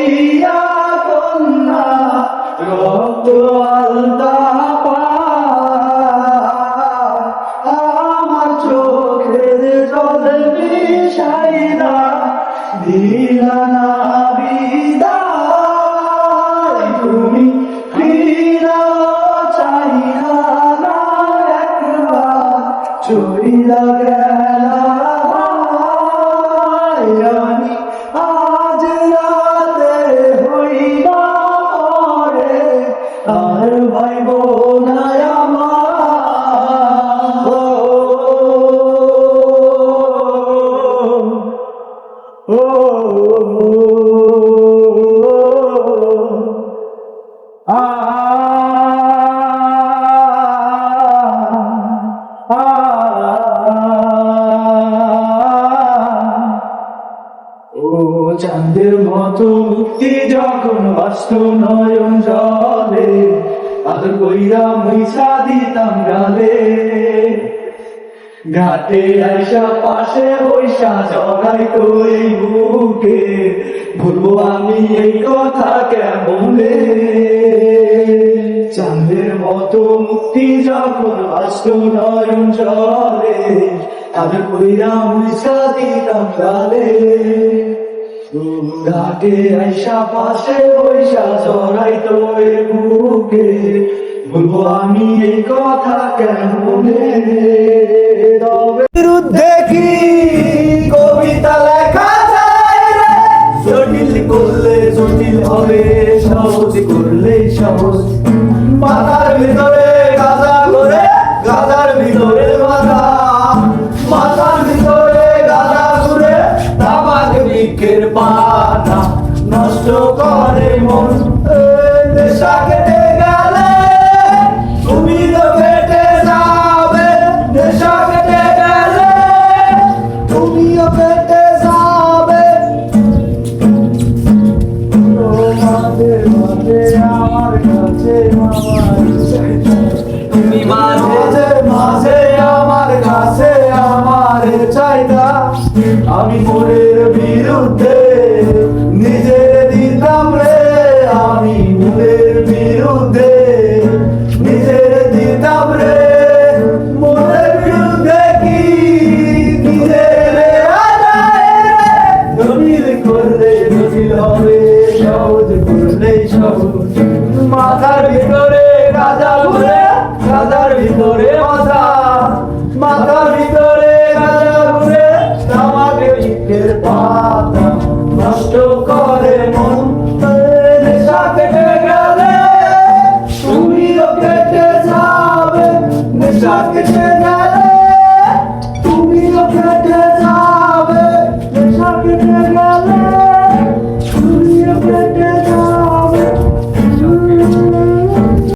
প্রিয়া কন্যা রক্ত আলতা আমার চোখের জলে বিষাইরা দিলা না বিদায়। তুমি ফিরা চাইরা না একবার চড়িরা গেল চাঁদের মতো মুক্তি যখন বাস্ত নয়ন জলে, আর কইরা মুইছা দিতাম গালে। ঘাটে আইসা পাশে বৈশা জড়াই তো এই বুকে। ভুলবো আমি এই কথা কেমনে? চাঁদের মতো মুক্তি যখন বাস্ত নয়ন জলে ঘাটে আইসা পাশে বৈশা জড়াই তো বুকে বলব আমি এই কথা কেমনে? রবে সহজ করলে সহজ। মাথার ভিতরে গাঁদা করে গাঁদার ভিতরে মাথা। মাথার ভিতরে গাঁদা ঘুরে তামাক বৃক্ষের পাতা নষ্ট করে মন এ, আমি মোরের বিরুদ্ধে নিজের দিতাম রে, আমি মোরের বিরুদ্ধে নিজের দিতাম রে। মোরের বিরুদ্ধে কি নিজের জমির করলে জটিল হবে সহজ করলে সহজ মাথার ভিতরে গাজা ঘুরে, গাজার ভিতরে মাথা। মাথা love could